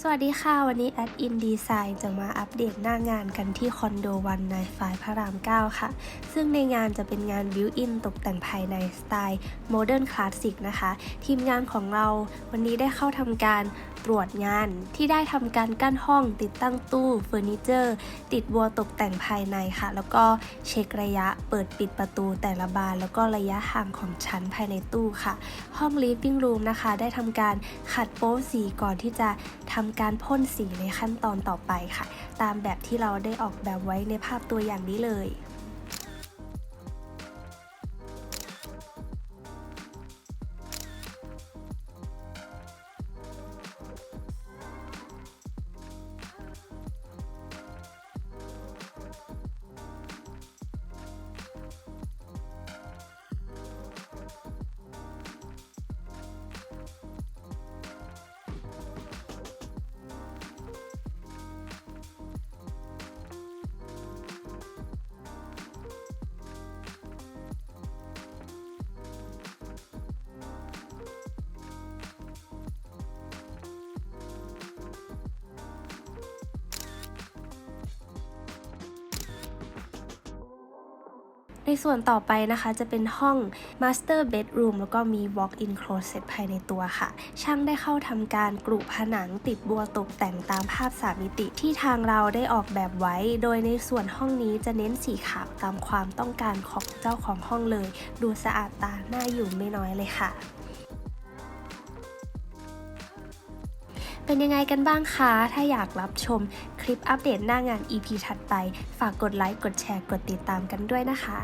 สวัสดีค่ะ วันนี้แอดอินดีไซน์จะมาอัปเดตหน้างานกันที่คอนโดวันในฝายพระราม 9 ค่ะ ซึ่งในงานจะเป็นงานบิวอินตกแต่งภายในสไตล์โมเดิร์นคลาสสิกนะคะ ทีมงานของเราวันนี้ได้เข้าทำการ ตรวจงาน ที่ได้ทำการกั้นห้องติดตั้งตู้เฟอร์นิเจอร์ ติดบัวตกแต่งภายในค่ะ แล้วก็เช็คระยะเปิดปิดประตูแต่ละบานแล้วก็ระยะห่างของชั้นภายในตู้ค่ะ ห้อง living room นะคะ ได้ทำการขัดโป๊สีก่อนที่จะทำการพ่นสีในขั้นตอนต่อไปค่ะ ตามแบบที่เราได้ออกแบบไว้ในภาพตัวอย่างนี้เลย ในส่วนต่อไปนะคะจะเป็นห้อง Master Bedroom แล้วก็มี Walk-in Closet ภายในตัวค่ะ ช่างได้เข้าทำการกรุผนังติดบัวตกแต่งตามภาพสามมิติที่ทางเราได้ออกแบบไว้ โดยในส่วนห้องนี้จะเน้นสีขาวตามความต้องการของเจ้าของห้องเลย ดูสะอาดตาน่าอยู่ไม่น้อยเลยค่ะ เป็นยังไงกันบ้างคะ ถ้าอยากรับชมคลิปอัปเดตหน้างาน EP ถัดไป ฝากกดไลค์ กดแชร์ กดติดตามกันด้วยนะคะ